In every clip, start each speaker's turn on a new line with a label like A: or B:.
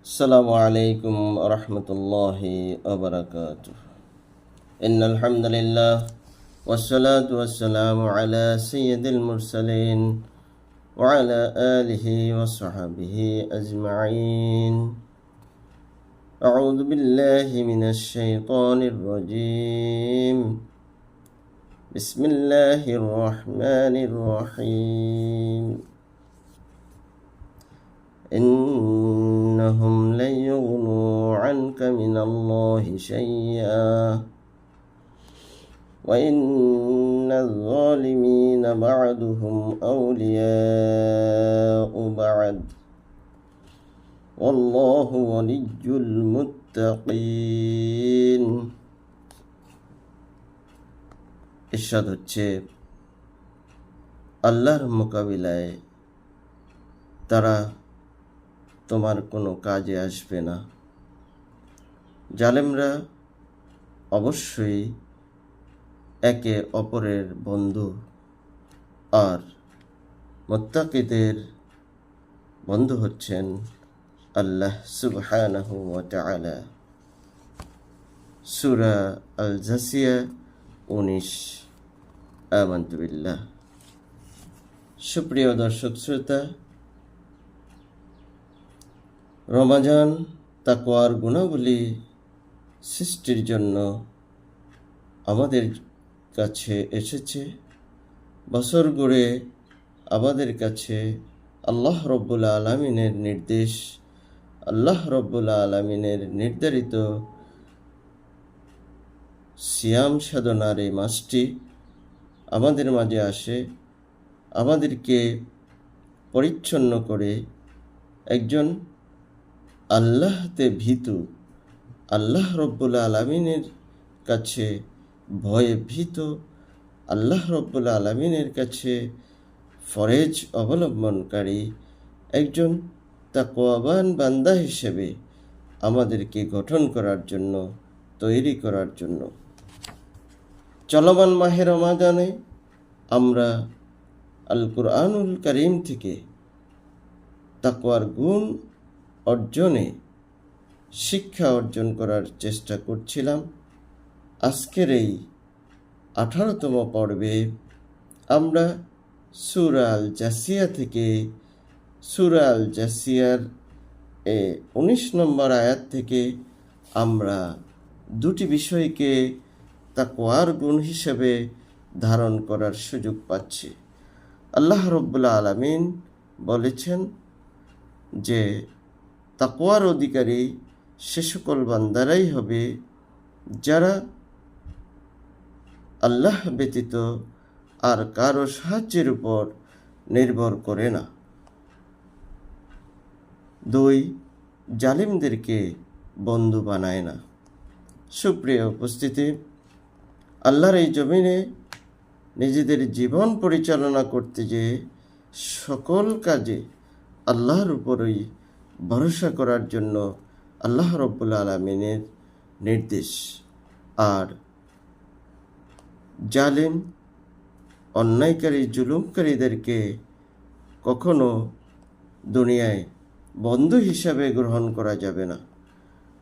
A: السلام عليكم ورحمة الله وبركاته. إن الحمد لله والصلاة والسلام على سيد المرسلين وعلى آله وصحبه أجمعين. أعوذ بالله من الشيطان الرجيم. بسم الله الرحمن الرحيم. من الله شيئا وإن الظالمين بعضهم أولياء بعض والله ولي المتقين ইরশাদ হচ্ছে আল্লাহর মোকাবিলায় তারা তোমার কোনো কাজে আসবে না জালেমরা অবশ্যই একে অপরের বন্ধু আর মোত্তাকিদের বন্ধু হচ্ছেন আল্লাহ সুবহানাহু ওয়া তাআলা। সূরা আল জাসিয়া উনিশ, আমান্তু বিল্লাহ। সুপ্রিয় দর্শক শ্রোতা, রমাজান তাকওয়ার গুণাবলী সৃষ্টির জন্য আমাদের কাছে এসেছে। বছর গড়ে আমাদের কাছে আল্লাহ রব্বুল আলমিনের নির্দেশ, আল্লাহ রব্বুল আলমিনের নির্ধারিত সিয়াম সাধনার এই মাসটি আমাদের মাঝে আসে। আমাদেরকে পরিচ্ছন্ন করে একজন আল্লাহতে ভীতু আল্লাহ রব্বুল আলমিনের কাছে ভয়ে ভীত। আল্লাহ রব্বুল আলমিনের কাছে ফরেজ অবলম্বনকারী একজন তাকোয়াবান বান্দা হিসেবে আমাদেরকে গঠন করার জন্য, তৈরি করার জন্য। চলমান মাহের রমাদানে আমরা আল কুরআনুল করিম থেকে তাকওয়ার গুণ অর্জনে শিক্ষা অর্জন করার চেষ্টা করছিলাম। আজকের এই আঠারোতম পর্বে আমরা সুরাল জাসিয়া থেকে, সুরা আল জাসিয়ার এ উনিশ নম্বর আয়াত থেকে আমরা দুটি বিষয়কে তাকওয়ার গুণ হিসেবে ধারণ করার সুযোগ পাচ্ছি। আল্লাহ রব্বুল্লা আলমিন বলেছেন যে তাকওয়ার অধিকারী সে সকল বান্দারাই হবে যারা আল্লাহ ব্যতীত আর কারও সাহায্যের উপর নির্ভর করে না। দুই, জালিমদেরকে বন্ধু বানায় না। সুপ্রিয় উপস্থিতি, আল্লাহর এই জমিনে নিজেদের জীবন পরিচালনা করতে যে সকল কাজে আল্লাহর উপরই ভরসা করার জন্য আল্লাহ রব্বুল আলমিনের নির্দেশ। আর জালিম, অন্যায়কারী, জুলুমকারীদেরকে কখনো দুনিয়ায় বন্ধু হিসাবে গ্রহণ করা যাবে না।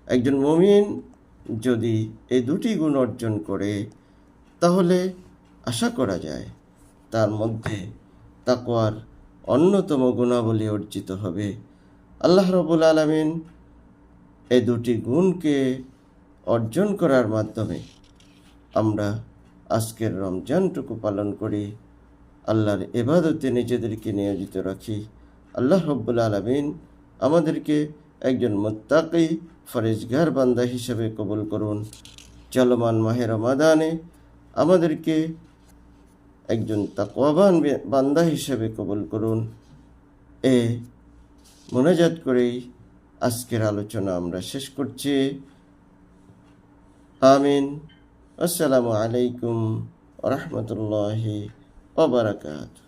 A: একজন মমিন যদি এই দুটি গুণ অর্জন করে, তাহলে আশা করা যায় তার মধ্যে তাকওয়ার অন্যতম গুণাবলী অর্জিত হবে। আল্লাহ রবুল আলমিন এই দুটি গুণকে অর্জন করার মাধ্যমে আমরা আজকের রমজানটুকু পালন করি। আল্লাহর এবাদতে নিজেদেরকে নিয়োজিত রাখি। আল্লাহ রব্বুল আলমিন আমাদেরকে একজন মোত্তাকি ফরেজগার বান্দা হিসেবে কবুল করুন। চলমান মাহের রমাদানে আমাদেরকে একজন তাকওয়াবান বান্দা হিসেবে কবুল করুন। এ মোনাজাত করেই আজকের আলোচনা আমরা শেষ করছি। আমিন। আসসালামু আলাইকুম রহমতুল্লাহি ওবরাকাতু